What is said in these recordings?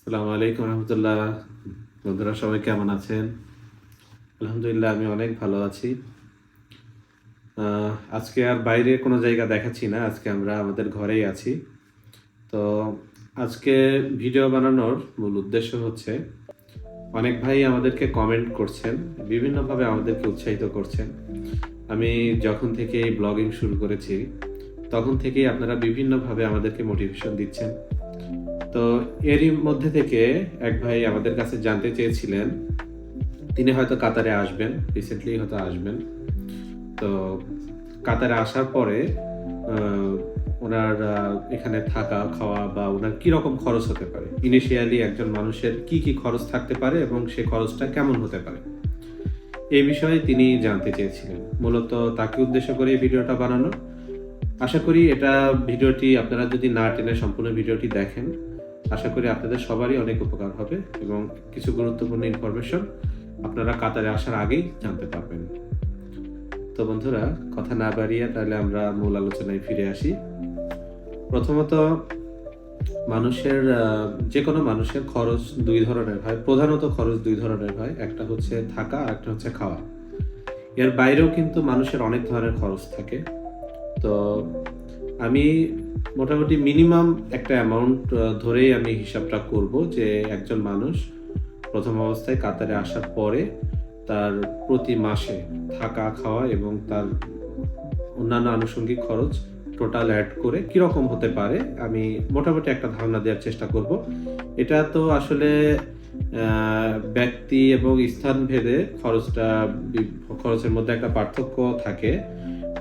আসসালামু আলাইকুম রহমতুল্লাহ। বন্ধুরা, সবাই কেমন আছেন? আলহামদুলিল্লাহ, আমি অনেক ভালো আছি। আজকে আর বাইরে কোনো জায়গা দেখাচ্ছি না। আজকে আমরা আমাদের ঘরেই আছি। তো আজকে ভিডিও বানানোর মূল উদ্দেশ্য হচ্ছে, অনেক ভাই আমাদেরকে কমেন্ট করছেন, বিভিন্নভাবে আমাদেরকে উৎসাহিত করছেন। আমি যখন থেকে ব্লগিং শুরু করেছি, তখন থেকেই আপনারা বিভিন্নভাবে আমাদেরকে মোটিভেশন দিচ্ছেন। তো এরই মধ্যে থেকে এক ভাই আমাদের কাছে জানতে চেয়েছিলেন। তিনি হয়তো কাতারে আসবেন রিসেন্টলি হয়তো আসবেন। তো কাতারে আসার পরে ওনার এখানে থাকা, খাওয়া বা ওনার কি রকম খরচ হতে পারে? ইনিশিয়ালি একজন মানুষের কি কি খরচ থাকতে পারে এবং সে খরচটা কেমন হতে পারে? এই বিষয়ে তিনি জানতে চেয়েছিলেন। মূলত তাকে উদ্দেশ্য করে এই ভিডিওটা বানানো। আশা করি এটা ভিডিওটি আপনারা যদি না টেনে সম্পূর্ণ ভিডিওটি দেখেন আশা করি আপনাদের সবারই অনেক উপকার হবে এবং কিছু গুরুত্বপূর্ণ ইনফরমেশন আপনারা কাতারে আসার আগেই জানতে পারবেন। তো বন্ধুরা, কথা না বাড়িয়ে তাহলে আমরা মূল আলোচনায় ফিরে আসি। প্রথমত, মানুষের যে কোনো মানুষের খরচ দুই ধরনের হয়। প্রধানত খরচ দুই ধরনের হয়। একটা হচ্ছে থাকা আর একটা হচ্ছে খাওয়া। এর বাইরেও কিন্তু মানুষের অনেক ধরনের খরচ থাকে। তো আমি মোটামুটি মিনিমাম একটা অ্যামাউন্ট ধরেই আমি হিসাবটা করব যে একজন মানুষ প্রথম অবস্থায় কাতারে আসার পরে তার প্রতি মাসে থাকা, খাওয়া এবং তার অন্যান্য আনুষঙ্গিক খরচ টোটাল অ্যাড করে কীরকম হতে পারে, আমি মোটামুটি একটা ধারণা দেওয়ার চেষ্টা করব। এটা তো আসলে ব্যক্তি এবং স্থান ভেদে খরচটা খরচের মধ্যে একটা পার্থক্য থাকে।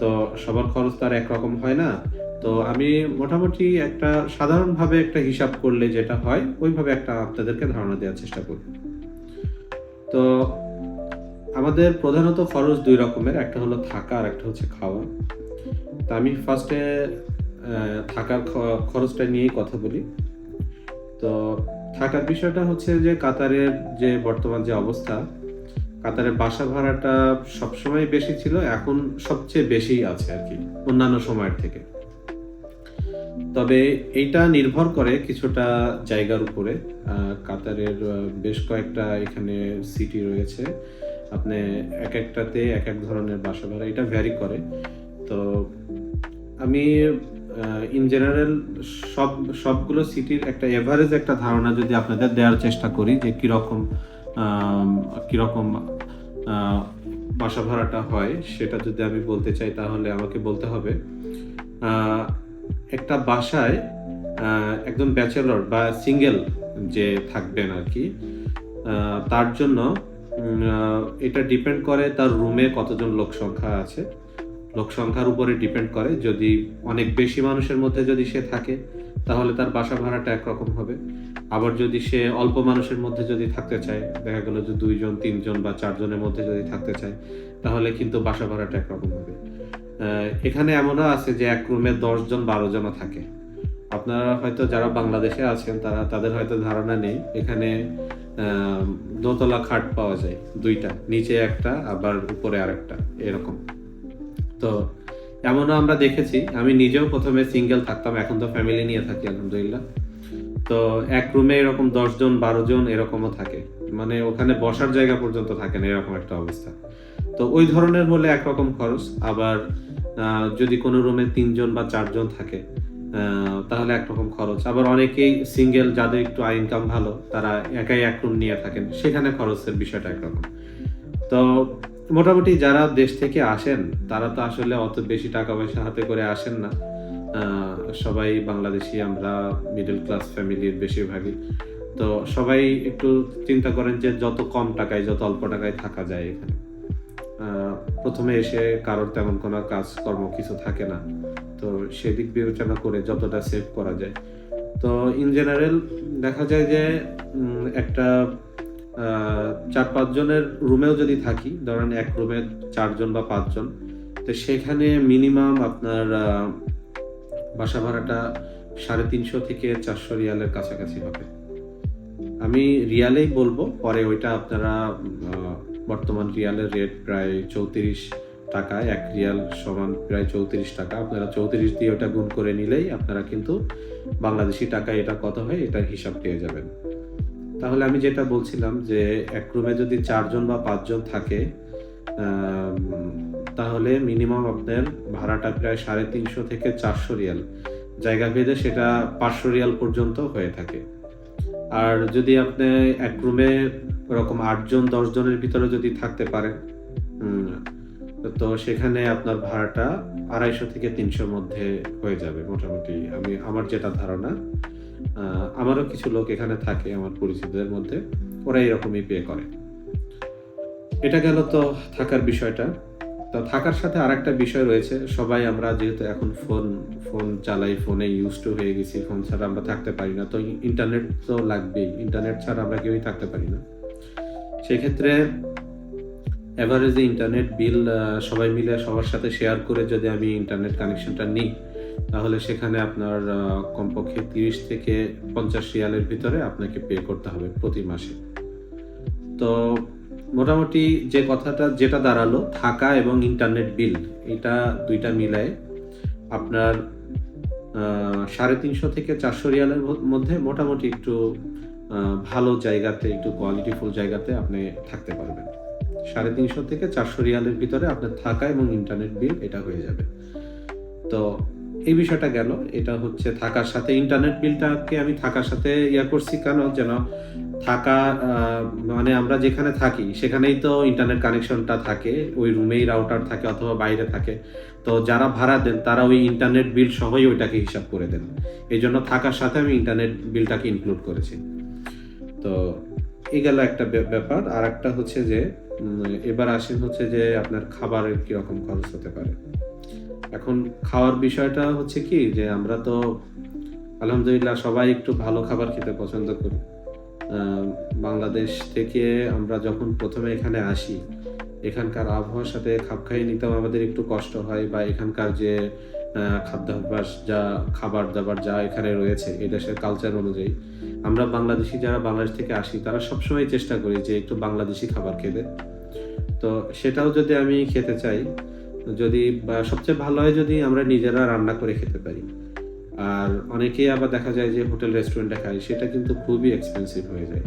তো সবার খরচ তো আর একরকম হয় না। তো আমি মোটামুটি একটা সাধারণভাবে একটা হিসাব করলে যেটা হয়, ওইভাবে একটা আপনাদেরকে ধারণা দেওয়ার চেষ্টা করব তো আমাদের প্রধানত খরচ দুই রকমের, একটা হলো থাকা আর একটা হচ্ছে খাওয়া। তা আমি ফার্স্টে থাকার খরচটা নিয়েই কথা বলি। তো থাকার বিষয়টা হচ্ছে যে কাতারের যে বর্তমান যে অবস্থা, কাতারের বাসা ভাড়াটা সবসময় বেশি ছিল, এখন সবচেয়ে বেশি আছে আর কি, অন্যান্য সময়ের থেকে। তবে এইটা নির্ভর করে কিছুটা জায়গার উপরে। কাতারের বেশ কয়েকটা এখানে সিটি রয়েছে। আপনি এক একটাতে এক এক ধরনের বাসা ভাড়া, এটা ভ্যারি করে। তো আমি ইন জেনারেল সব, সবগুলো সিটির একটা এভারেজ একটা ধারণা যদি আপনাদের দেওয়ার চেষ্টা করি যে কীরকম কীরকম বাসা ভাড়াটা হয়, সেটা যদি আমি বলতে চাই তাহলে আমাকে বলতে হবে। একটা বাসায় একদম ব্যাচেলর বা সিঙ্গেল যে থাকবেন আর কি তার জন্য এটা ডিপেন্ড করে তার রুমে কতজন লোক সংখ্যা আছে। লোক সংখ্যার উপরে ডিপেন্ড করে, যদি অনেক বেশি মানুষের মধ্যে যদি সে থাকে, তাহলে তার বাসা ভাড়াটা একরকম হবে। আবার যদি সে অল্প মানুষের মধ্যে যদি থাকতে চায়, দেখা গেল যে দুইজন, তিনজন বা চারজনের মধ্যে যদি থাকতে চায়, তাহলে কিন্তু বাসা ভাড়াটা একরকম হবে। এখানে এমনও আছে যে এক রুমে দশ জন বারো জনও থাকে। আপনারা হয়তো যারা বাংলাদেশে আছেন, তারা, তাদের হয়তো ধারণা নেই। এখানে দোতলা খাট পাওয়া যায় দুইটা, নিচে একটা, আবার উপরে আরেকটা, এরকম। তো এমনও আমরা দেখেছি। আমি নিজেও প্রথমে সিঙ্গেল থাকতাম, এখন তো ফ্যামিলি নিয়ে থাকি, আলহামদুলিল্লাহ। তো এক রুমে এরকম দশজন বারো জন এরকমও থাকে। মানে ওখানে বসার জায়গা পর্যন্ত থাকে না, এরকম একটা অবস্থা। তো ওই ধরনের হলে একরকম খরচ। আবার যদি কোনো রুমে তিনজন বা চারজন থাকে তাহলে একরকম খরচ। আবার অনেকেই সিঙ্গেল, যাদের একটু আয় ইনকাম ভালো, তারা একাই এক রুম নিয়ে থাকেন। সেখানে খরচের বিষয়টা একরকম। তো মোটামুটি যারা দেশ থেকে আসেন, তারা তো আসলে অত বেশি টাকা পয়সা হাতে করে আসেন না। সবাই বাংলাদেশি, আমরা মিডল ক্লাস ফ্যামিলির বেশিরভাগই। তো সবাই একটু চিন্তা করেন যে যত কম টাকায়, যত অল্প টাকায় থাকা যায় এখানে। প্রথমে এসে কারোর তেমন কোনো কাজকর্ম কিছু থাকে না। তো সেদিক বিবেচনা করে যতটা সেভ করা যায়। তো ইন জেনারেল দেখা যায় যে একটা চার পাঁচজনের রুমেও যদি থাকি, ধরেন এক রুমে চারজন বা পাঁচজন, তো সেখানে মিনিমাম আপনার বাসা ভাড়াটা সাড়ে তিনশো থেকে চারশো রিয়ালের কাছাকাছি হবে। আমি রিয়ালেই বলব, পরে ওইটা আপনারা বর্তমান রিয়ালের রেট প্রায় চৌত্রিশ টাকা এক রিয়াল সমান প্রায় চৌত্রিশ টাকা। আপনারা চৌত্রিশ দিয়ে ওটা গুণ করে নিলেই আপনারা কিন্তু বাংলাদেশি টাকা এটা কত হয়, এটার হিসাব পেয়ে যাবেন। তাহলে আমি যেটা বলছিলাম যে, এক রুমে যদি চারজন বা পাঁচজন থাকে তাহলে মিনিমাম আপনার ভাড়াটা প্রায় সাড়ে তিনশো থেকে চারশো রিয়াল। জায়গা ভেদে সেটা পাঁচশো রিয়াল পর্যন্ত হয়ে থাকে। আর যদি আপনি এক রুমে ওরকম আটজন দশ জনের ভিতরে যদি থাকতে পারেন তো সেখানে আপনার ভাড়াটা আড়াইশো থেকে তিনশোর মধ্যে হয়ে যাবে মোটামুটি। আমি, আমার যেটা ধারণা আমারও কিছু লোক এখানে থাকে, আমার পরিচিতদের মধ্যে ওরা এরকমই পে করে। এটা গেল তো থাকার বিষয়টা। তো থাকার সাথে আরেকটা বিষয় রয়েছে, সবাই আমরা যেহেতু এখন ফোন ফোন চালাই, ফোনে ইউজ টু হয়ে গেছি, ফোন ছাড়া আমরা থাকতে পারি না, তো ইন্টারনেট তো লাগবেই, ইন্টারনেট ছাড়া আমরা কেউই থাকতে পারি না। সেক্ষেত্রে এভারেজে ইন্টারনেট বিল সবাই মিলে সবার সাথে শেয়ার করে যদি আমি ইন্টারনেট কানেকশনটা নিই, তাহলে সেখানে আপনার কমপক্ষে তিরিশ থেকে পঞ্চাশ রিয়ালের ভিতরে আপনাকে পে করতে হবে প্রতি মাসে। তো মোটামুটি যে কথাটা, যেটা দাঁড়াল, থাকা এবং ইন্টারনেট বিল এটা দুইটা মিলায় আপনার সাড়ে তিনশো থেকে চারশো রিয়ালের মধ্যে মোটামুটি একটু ভালো জায়গাতে, একটু কোয়ালিটিফুল জায়গাতে আপনি থাকতে পারবেন। সাড়ে তিনশো থেকে চারশো রিয়ালের ভিতরে আপনার থাকা এবং ইন্টারনেট বিল এটা হয়ে যাবে। তো এই বিষয়টা গেল, এটা হচ্ছে থাকার সাথে ইন্টারনেট বিলটাকে আমি থাকার সাথে ইয়া করছি কেন যেন থাকা মানে আমরা যেখানে থাকি, সেখানেই তো ইন্টারনেট কানেকশনটা থাকে, ওই রুমেই রাউটার থাকে অথবা বাইরে থাকে। তো যারা ভাড়া দেন, তারা ওই ইন্টারনেট বিল সহই ওইটাকে হিসাব করে দেন। এই জন্য থাকার সাথে আমি ইন্টারনেট বিলটাকে ইনক্লুড করেছি। তো এই গেল একটা ব্যাপার। আর একটা হচ্ছে যে এবার আসেন হচ্ছে যে আপনার খাবারের কীরকম খরচ হতে পারে। এখন খাওয়ার বিষয়টা হচ্ছে কি যে, আমরা তো আলহামদুলিল্লাহ সবাই একটু ভালো খাবার খেতে পছন্দ করি। বাংলাদেশ থেকে আমরা যখন প্রথমে এখানে আসি, এখানকার আবহাওয়ার সাথে খাপ খাইয়ে নিতেও আমাদের একটু কষ্ট হয় বা এখানকার যে খাদ্যাভ্যাস, যা খাবার দাবার যা এখানে রয়েছে এই দেশের কালচার অনুযায়ী। আমরা বাংলাদেশি যারা বাংলাদেশ থেকে আসি, তারা সবসময় চেষ্টা করি যে একটু বাংলাদেশি খাবার খেতে। তো সেটাও যদি আমি খেতে চাই, যদি সবচেয়ে ভালো হয় যদি আমরা নিজেরা রান্না করে খেতে পারি। আর অনেকেই আবার দেখা যায় যে হোটেল রেস্টুরেন্টে খায়, সেটা কিন্তু খুবই এক্সপেন্সিভ হয়ে যায়।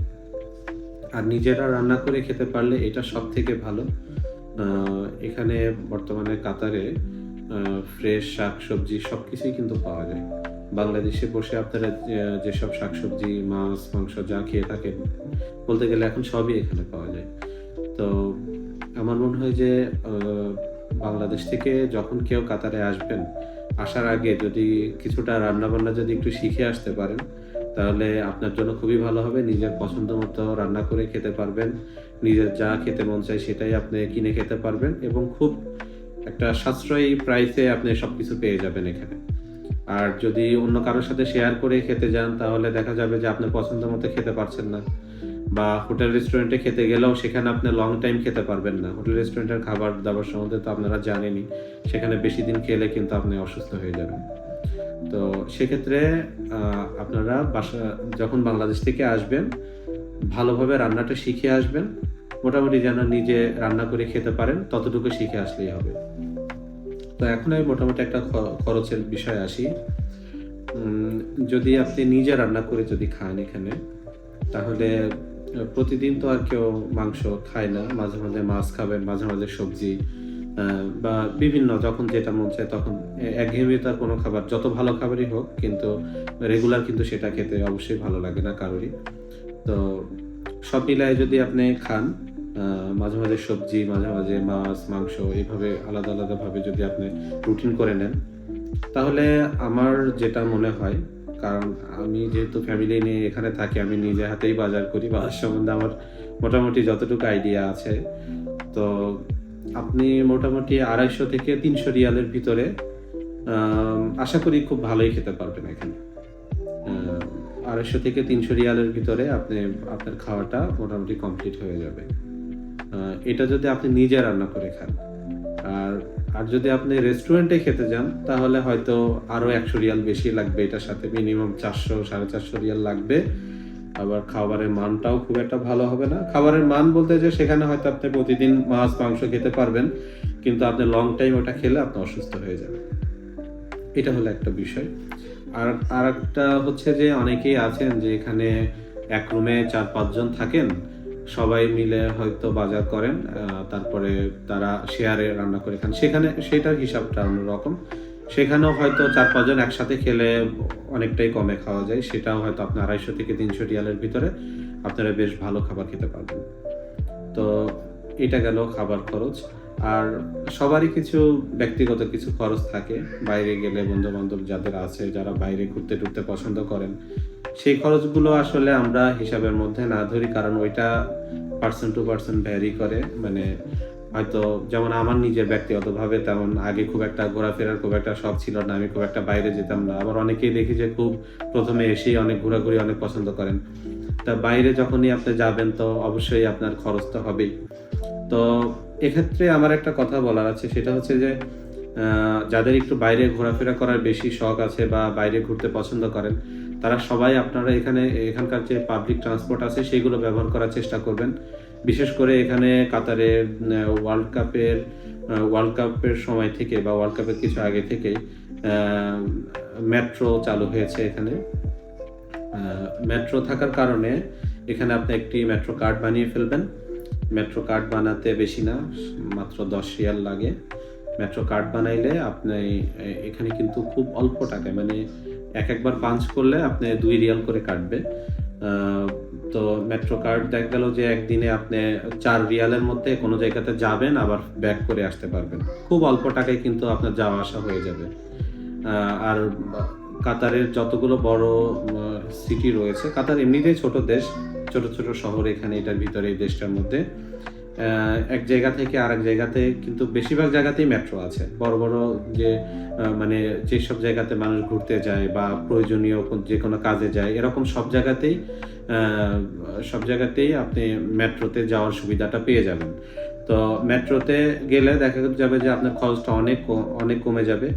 আর নিজেরা রান্না করে খেতে পারলে এটা সব থেকে ভালো এখানে বর্তমানে কাতারে ফ্রেশ শাক সবজি সব কিছুই কিন্তু পাওয়া যায়। বাংলাদেশে বসে আপনারা যেসব শাকসবজি, মাছ, মাংস যা খেয়ে থাকেন, বলতে গেলে এখন সবই এখানে পাওয়া যায়। তো আমার মনে হয় যে বাংলাদেশ থেকে যখন কেউ কাতারে আসবেন, আসার আগে যদি কিছুটা রান্না বান্না যদি একটু শিখে আসতে পারেন, তাহলে আপনার জন্য খুবই ভালো হবে। নিজের পছন্দ মতো রান্না করে খেতে পারবেন। নিজের যা খেতে মন চায় সেটাই আপনি কিনে খেতে পারবেন এবং খুব একটা সাশ্রয়ী প্রাইসে আপনি সবকিছু পেয়ে যাবেন এখানে। আর যদি অন্য কারোর সাথে শেয়ার করে খেতে যান, তাহলে দেখা যাবে যে আপনি পছন্দ মতো খেতে পারছেন না। বা হোটেল রেস্টুরেন্টে খেতে গেলেও সেখানে আপনি লং টাইম খেতে পারবেন না। হোটেল রেস্টুরেন্টের খাবার দাবার সম্বন্ধে তো আপনারা জানেনই, সেখানে বেশি দিন খেলে কিন্তু আপনি অসুস্থ হয়ে যাবেন। তো সেক্ষেত্রে আপনারা বাসা যখন বাংলাদেশ থেকে আসবেন, ভালোভাবে রান্নাটা শিখে আসবেন। মোটামুটি যেন নিজে রান্না করে খেতে পারেন, ততটুকু শিখে আসলেই হবে। তো এখন আমি মোটামুটি একটা খরচের বিষয় আসি। যদি আপনি নিজে রান্না করে যদি খান এখানে, তাহলে প্রতিদিন তো আর কেউ মাংস খায় না। মাঝে মাঝে মাছ খাবেন, মাঝে মাঝে সবজি বা বিভিন্ন যখন যেটা মন চায় তখন। একঘেয়েমিতার কোনো খাবার, যত ভালো খাবারই হোক, কিন্তু রেগুলার কিন্তু সেটা খেতে অবশ্যই ভালো লাগে না কারোরই। তো সব মিলায় যদি আপনি খান মাঝে মাঝে সবজি, মাঝে মাঝে মাছ, মাংস, এইভাবে আলাদা আলাদাভাবে যদি আপনি রুটিন করে নেন, তাহলে আমার যেটা মনে হয়, কারণ আমি যেহেতু ফ্যামিলি নিয়ে এখানে থাকি, আমি নিজে হাতেই বাজার করি, বাজার সম্বন্ধে আমার মোটামুটি যতটুকু আইডিয়া আছে, তো আপনি মোটামুটি আড়াইশো থেকে তিনশো রিয়ালের ভিতরে আশা করি খুব ভালোই খেতে পারবেন এখানে। আড়াইশো থেকে তিনশো রিয়ালের ভিতরে আপনি, আপনার খাওয়াটা মোটামুটি কমপ্লিট হয়ে যাবে। এটা যদি আপনি নিজে রান্না করে খান। আর আর যদি আপনি রেস্টুরেন্টে খেতে যান, তাহলে হয়তো আরও একশো রিয়াল বেশি লাগবে এটার সাথে। মিনিমাম চারশো, সাড়ে চারশো রিয়াল লাগবে। আবার খাবারের মানটাও খুব একটা ভালো হবে না। খাবারের মান বলতে যে সেখানে হয়তো আপনি প্রতিদিন মাছ, মাংস খেতে পারবেন, কিন্তু আপনি লং টাইম ওটা খেলে আপনি অসুস্থ হয়ে যাবেন। এটা হলো একটা বিষয়। আর আর একটা হচ্ছে যে অনেকেই আছেন যে এখানে এক রুমে চার পাঁচজন থাকেন সবাই মিলে হয়তো বাজার করেন তারপরে তারা শেয়ারে রান্না করে খান। সেখানে সেটার হিসাবটা অন্যরকম। সেখানেও হয়তো চার পাঁচজন একসাথে খেলে অনেকটাই কমে খাওয়া যায়। সেটাও হয়তো আপনার আড়াইশো থেকে তিনশো রিয়ালের ভিতরে আপনারা বেশ ভালো খাবার খেতে পারবেন। তো এটা গেল খাবার খরচ। আর সবারই কিছু ব্যক্তিগত কিছু খরচ থাকে। বাইরে গেলে বন্ধু বান্ধব যাদের আছে, যারা বাইরে ঘুরতে টুরতে পছন্দ করেন সেই খরচগুলো আসলে আমরা হিসাবের মধ্যে না ধরি, কারণ ওইটা পার্সেন্ট টু পার্সেন্ট ভ্যারি করে। মানে হয়তো যেমন আমার নিজের ব্যক্তিগতভাবে তেমন আগে খুব একটা ঘোরাফেরার খুব একটা শখ ছিল না, আমি খুব একটা বাইরে যেতাম না। আবার অনেকেই দেখি যে খুব প্রথমে এসেই অনেক ঘোরাঘুরি অনেক পছন্দ করেন। তা বাইরে যখনই আপনি যাবেন তো অবশ্যই আপনার খরচ তো হবেই। তো এক্ষেত্রে আমার একটা কথা বলার আছে, সেটা হচ্ছে যে যাদের একটু বাইরে ঘোরাফেরা করার বেশি শখ আছে বা বাইরে ঘুরতে পছন্দ করেন তারা সবাই আপনারা এখানে, এখানকার যে পাবলিক ট্রান্সপোর্ট আছে সেগুলো ব্যবহার করার চেষ্টা করবেন। বিশেষ করে এখানে কাতারের ওয়ার্ল্ড কাপের ওয়ার্ল্ড কাপের সময় থেকে বা ওয়ার্ল্ড কাপের কিছু আগে থেকে মেট্রো চালু হয়েছে এখানে। মেট্রো থাকার কারণে এখানে আপনি একটি মেট্রো কার্ড বানিয়ে ফেলবেন। মেট্রো কার্ড বানাতে বেশি না, মাত্র দশ রিয়াল লাগে। মেট্রো কার্ড বানাইলে আপনি এখানে কিন্তু খুব অল্প টাকায় মানে এক একবার পাঞ্চ করলে আপনি দুই রিয়াল করে কাটবে। তো মেট্রো কার্ড দেখা গেল যে একদিনে আপনি চার রিয়ালের মধ্যে কোনো জায়গাতে যাবেন, আবার ব্যাক করে আসতে পারবেন। খুব অল্প টাকায় কিন্তু আপনার যাওয়া আসা হয়ে যাবে। আর কাতারের যতগুলো বড় সিটি রয়েছে, কাতার এমনিতেই ছোট দেশ, ছোট ছোট শহর এখানে এটার ভিতরে এই দেশটার মধ্যে। এক জায়গা থেকে আরেক জায়গাতে, কিন্তু বেশিরভাগ জায়গাতেই মেট্রো আছে। বড় বড় যে মানে যেসব জায়গাতে মানুষ ঘুরতে যায় বা প্রয়োজনীয় যে কোনো কাজে যায়, এরকম সব জায়গাতেই সব জায়গাতেই আপনি মেট্রোতে যাওয়ার সুবিধাটা পেয়ে যাবেন। তো মেট্রোতে গেলে দেখা যাবে যে আপনার খরচটা অনেক অনেক কমে যাবে।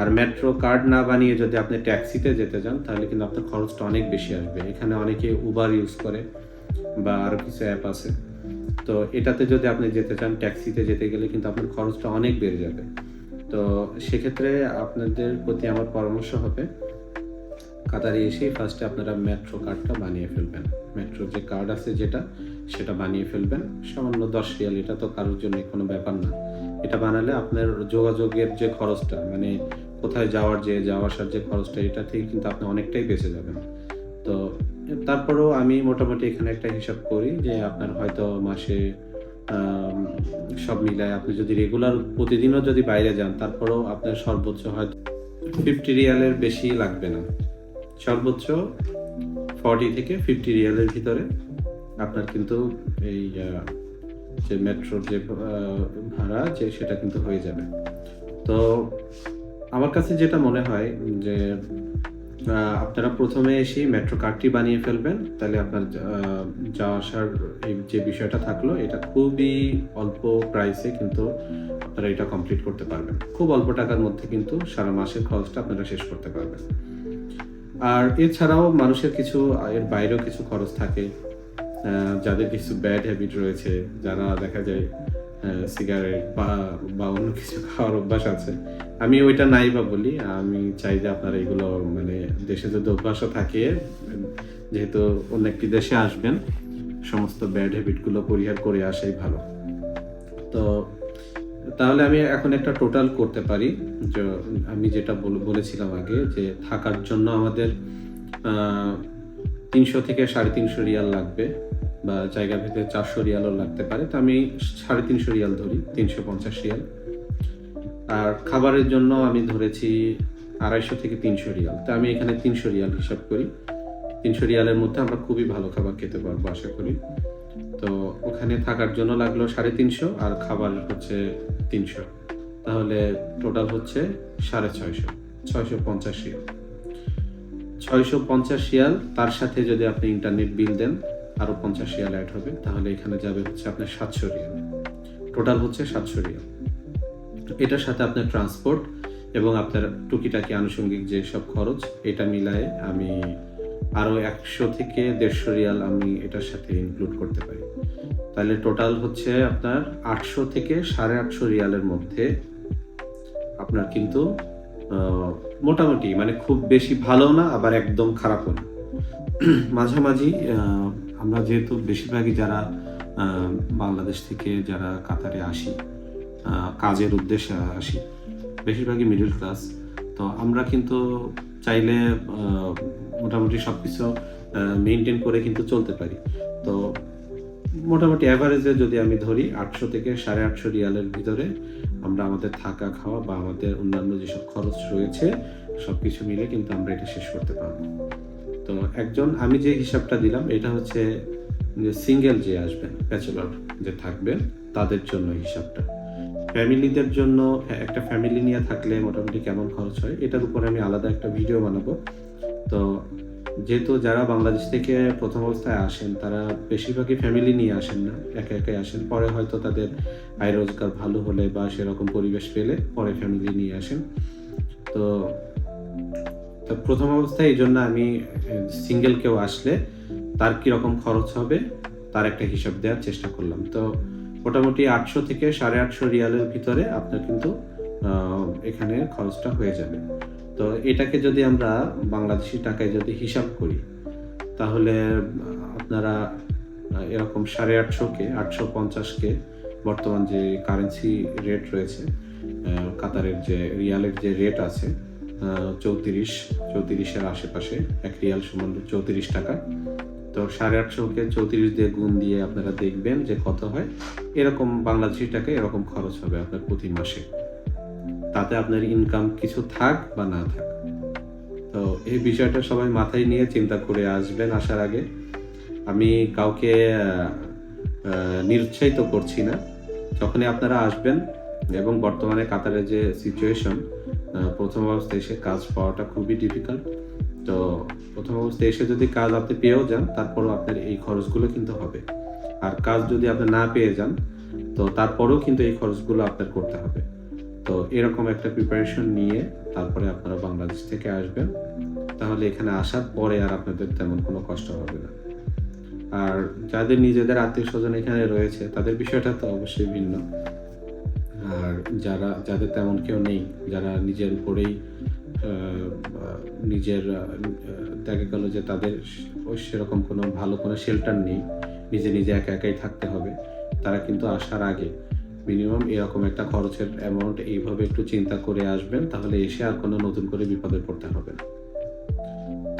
আর মেট্রো কার্ড না বানিয়ে যদি আপনি ট্যাক্সিতে যেতে চান, তাহলে কিন্তু আপনার খরচটা অনেক বেশি আসবে। এখানে অনেকে উবার ইউজ করে বা আরও কিছু অ্যাপ আছে। তো এটাতে যদি আপনি যেতে চান ট্যাক্সিতে যেতে গেলে কিন্তু আপনার খরচটা অনেক বেড়ে যাবে। তো সেক্ষেত্রে আপনাদের প্রতি আমার পরামর্শ হবে, কাতারে এসেই ফার্স্টে আপনারা মেট্রো কার্ডটা বানিয়ে ফেলবেন। মেট্রো যে কার্ড আছে যেটা, সেটা বানিয়ে ফেলবেন। সামান্য দশ রিয়াল, এটা তো কারোর জন্য কোনো ব্যাপার না। এটা বানালে আপনার যোগাযোগের যে খরচটা মানে কোথায় যাওয়ার যে, যাওয়া আসার যে খরচটা, এটা থেকে কিন্তু আপনি অনেকটাই বেঁচে যাবেন। তারপরেও আমি মোটামুটি এখানে একটা হিসাব করি যে আপনার হয়তো মাসে সব মিলায় আপনি যদি রেগুলার প্রতিদিনও যদি বাইরে যান, তারপরেও আপনার সর্বোচ্চ হয়তো ফিফটি রিয়ালের বেশি লাগবে না। সর্বোচ্চ ফর্টি থেকে ফিফটি রিয়ালের ভিতরে আপনার কিন্তু এই যে মেট্রোর যে ভাড়া, যে সেটা কিন্তু হয়ে যাবে। তো আমার কাছে যেটা মনে হয় যে আপনারা প্রথমে এসেই মেট্রো কার্ডটি বানিয়ে ফেলবেন। তাহলে আপনার যাওয়া আসার যে বিষয়টা থাকল, এটা খুবই অল্প প্রাইসে কিন্তু আপনারা এটা কমপ্লিট করতে পারবেন। খুব অল্প টাকার মধ্যে কিন্তু সারা মাসের খরচটা আপনারা শেষ করতে পারবেন। আর এছাড়াও মানুষের কিছু, এর বাইরেও কিছু খরচ থাকে। যাদের কিছু ব্যাড হ্যাবিট রয়েছে, যারা দেখা যায় সিগারেট বা বা অন্য কিছু খাওয়ার অভ্যাস আছে। আমি ওইটা নাই বা বলি, আমি চাই যে আপনারা এগুলো মানে দেশে যদি অভ্যাসও থাকে, যেহেতু অন্য একটি দেশে আসবেন, সমস্ত ব্যাড হ্যাবিটগুলো পরিহার করে আসাই ভালো। তো, তাহলে আমি এখন একটা টোটাল করতে পারি। যে, আমি যেটা বল- বলেছিলাম আগে যে, থাকার জন্য আমাদের তিনশো থেকে সাড়ে তিনশো রিয়াল লাগবে। বা জায়গা ভেদে চারশো রিয়ালও লাগতে পারে। তো আমি সাড়ে তিনশো রিয়াল ধরি, তিনশো পঞ্চাশ রিয়াল। আর খাবারের জন্য আমি ধরেছি আড়াইশো থেকে তিনশো রিয়াল। তো আমি এখানে তিনশো রিয়াল হিসাব করি। তিনশো রিয়ালের মধ্যে আমরা খুবই ভালো খাবার খেতে পারব, আশা করি। তো ওখানে থাকার জন্য লাগল সাড়ে তিনশো আর খাবার হচ্ছে তিনশো। তাহলে টোটাল হচ্ছে সাড়ে ছয়শো ছয়শো পঞ্চাশ রিয়াল। ছয়শো পঞ্চাশ রিয়াল, তার সাথে যদি আপনি ইন্টারনেট বিল দেন আরও পঞ্চাশ রিয়াল অ্যাড হবে, তাহলে এখানে যাবে হচ্ছে আপনার সাতশো রিয়াল। টোটাল হচ্ছে সাতশো রিয়াল। এটার সাথে আপনার ট্রান্সপোর্ট এবং আপনার টুকিটাকি আনুষঙ্গিক যে সব খরচ, এটা মিলায়ে আমি আরও একশো থেকে দেড়শো রিয়াল আমি এটার সাথে ইনক্লুড করতে পারি। তাহলে টোটাল হচ্ছে আপনার আটশো থেকে সাড়ে আটশো রিয়ালের মধ্যে আপনার কিন্তু মোটামুটি মানে খুব বেশি ভালো না, আবার একদম খারাপও না। মাঝামাঝি আমরা যেহেতু বেশিরভাগই যারা বাংলাদেশ থেকে যারা কাতারে আসি কাজের উদ্দেশ্যে আসি, বেশিরভাগই মিডল ক্লাস তো আমরা কিন্তু চাইলে মোটামুটি সব কিছু মেনটেন করে কিন্তু চলতে পারি। তো মোটামুটি অ্যাভারেজে যদি আমি ধরি, আটশো থেকে সাড়ে আটশো রিয়ালের ভিতরে আমরা আমাদের থাকা, খাওয়া বা আমাদের অন্যান্য যেসব খরচ রয়েছে সব কিছু মিলে কিন্তু আমরা এটা শেষ করতে পারব। তো একজন, আমি যে হিসাবটা দিলাম, এটা হচ্ছে যে সিঙ্গেল যে আসবেন ব্যাচেলর যে থাকবেন, তাদের জন্য হিসাবটা। ফ্যামিলিদের জন্য, একটা ফ্যামিলি নিয়ে থাকলে মোটামুটি কেমন খরচ হয়, এটার উপরে আমি আলাদা একটা ভিডিও বানাবো। তো যেহেতু যারা বাংলাদেশ থেকে প্রথম অবস্থায় আসেন, তারা বেশিরভাগই ফ্যামিলি নিয়ে আসেন না, একা একাই আসেন। পরে হয়তো তাদের আয় রোজগার ভালো হলে বা সেরকম পরিবেশ পেলে পরে ফ্যামিলি নিয়ে আসেন। তো প্রথম অবস্থায় এই জন্য আমি সিঙ্গেল কেউ আসলে তার কীরকম খরচ হবে তার একটা হিসাব দেওয়ার চেষ্টা করলাম। তো মোটামুটি আটশো থেকে সাড়ে আটশো রিয়ালের ভিতরে আপনার কিন্তু এখানে খরচটা হয়ে যাবে। তো এটাকে যদি আমরা বাংলাদেশি টাকায় যদি হিসাব করি, তাহলে, আপনারা এরকম সাড়ে আটশোকে আটশো পঞ্চাশকে বর্তমান যে কারেন্সি রেট রয়েছে কাতারের যে রিয়ালের যে রেট আছে চৌত্রিশ, চৌত্রিশের আশেপাশে এক রিয়াল সমান চৌত্রিশ টাকা। তো সাড়ে আটশোকে চৌত্রিশ দিয়ে গুণ দিয়ে আপনারা দেখবেন যে কত হয়। এরকম বাংলাদেশি টাকা এরকম খরচ হবে আপনার প্রতি মাসে। তাতে আপনার ইনকাম কিছু থাক বা না থাক। তো এই বিষয়টা সবাই মাথায় নিয়ে চিন্তা করে আসবেন আসার আগে। আমি কাউকে নিরুৎসাহিত করছি না। যখনই আপনারা আসবেন এবং বর্তমানে কাতারের যে সিচুয়েশন প্রথম অবস্থায় এসে কাজ পাওয়াটা খুবই ডিফিকাল্ট তো প্রথম অবস্থায় এসে যদি কাজ আপনি পেয়েও যান, তারপরেও আপনার এই খরচগুলো কিন্তু হবে। আর কাজ যদি আপনি না পেয়ে যান, তো তারপরেও কিন্তু এই খরচগুলো আপনার করতে হবে। তো এরকম একটা প্রিপারেশন নিয়ে তারপরে আপনারা বাংলাদেশ থেকে আসবেন। তাহলে এখানে আসার পরে আর আপনাদের তেমন কোনো কষ্ট হবে না। আর যাদের নিজেদের আত্মীয় স্বজন এখানে রয়েছে, তাদের বিষয়টা তো অবশ্যই ভিন্ন। আর যারা, যাদের তেমন কেউ নেই, যারা নিজের উপরেই নিজের দেখা গেল যে তাদের সেরকম কোনো ভালো কোনো শেল্টার নেই, নিজে নিজে একা একাই থাকতে হবে, তারা কিন্তু আসার আগে মিনিমাম এরকম একটা খরচের অ্যামাউন্ট এইভাবে একটু চিন্তা করে আসবেন, তাহলে এসে আর কোনো নতুন করে বিপদে পড়তে হবে না।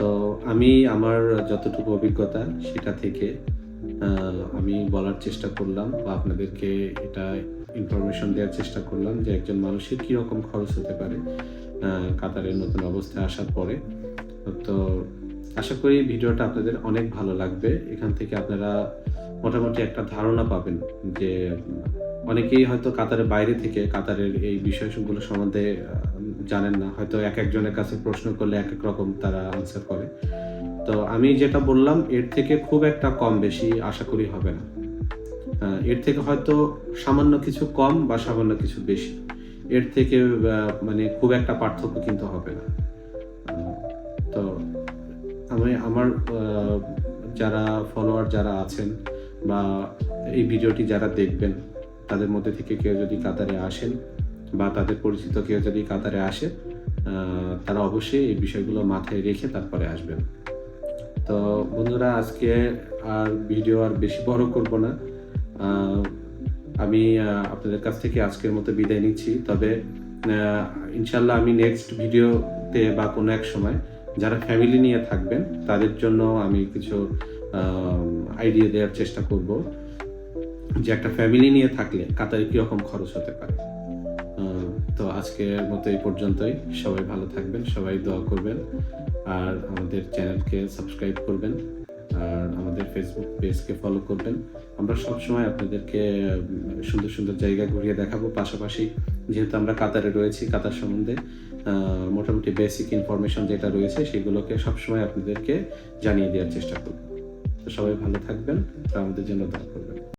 তো আমি আমার যতটুকু অভিজ্ঞতা সেটা থেকে আমি বলার চেষ্টা করলাম বা আপনাদেরকে এটা ইনফরমেশন দেওয়ার চেষ্টা করলাম যে একজন মানুষের কীরকম খরচ হতে পারে কাতারের নতুন অবস্থায় আসার পরে। তো আশা করি ভিডিওটা আপনাদের অনেক ভালো লাগবে। এখান থেকে আপনারা মোটামুটি একটা ধারণা পাবেন যে অনেকেই হয়তো কাতারের বাইরে থেকে কাতারের এই বিষয়গুলো সম্বন্ধে জানেন না। হয়তো এক একজনের কাছে প্রশ্ন করলে এক এক রকম তারা আনসার করে। তো আমি যেটা বললাম, এর থেকে খুব একটা কম বেশি আশা করি হবে না। এর থেকে হয়তো সামান্য কিছু কম বা সামান্য কিছু বেশি। এর থেকে মানে খুব একটা পার্থক্য কিন্তু হবে না। তো আমি, আমার যারা ফলোয়ার যারা আছেন বা এই ভিডিওটি যারা দেখবেন, তাদের মধ্যে থেকে কেউ যদি কাতারে আসেন বা তাদের পরিচিত কেউ যদি কাতারে আসে তারা অবশ্যই এই বিষয়গুলো মাথায় রেখে তারপরে আসবেন। তো বন্ধুরা, আজকে আর ভিডিও আর বেশি বড় করব না। আমি আপনাদের কাছ থেকে আজকের মতো বিদায় নিচ্ছি। তবে ইনশাল্লাহ আমি নেক্সট ভিডিওতে বা কোনো এক সময় যারা ফ্যামিলি নিয়ে থাকবেন, তাদের জন্য আমি কিছু আইডিয়া দেওয়ার চেষ্টা করব যে একটা ফ্যামিলি নিয়ে থাকলে কাতারে কীরকম খরচ হতে পারে। তো আজকের মতো এই পর্যন্তই। সবাই ভালো থাকবেন, সবাই দোয়া করবেন, আর আমাদের চ্যানেলকে সাবস্ক্রাইব করবেন। আর আমাদের ফেসবুক পেজকে ফলো করবেন। আমরা সবসময় আপনাদেরকে সুন্দর সুন্দর জায়গা ঘুরিয়ে দেখাবো। পাশাপাশি যেহেতু আমরা কাতারে রয়েছি, কাতার সম্বন্ধে মোটামুটি বেসিক ইনফরমেশন যেটা রয়েছে, সেগুলোকে সবসময় আপনাদেরকে জানিয়ে দেওয়ার চেষ্টা করব। তো সবাই ভালো থাকবেন আমাদের জন্য দোয়া করবেন।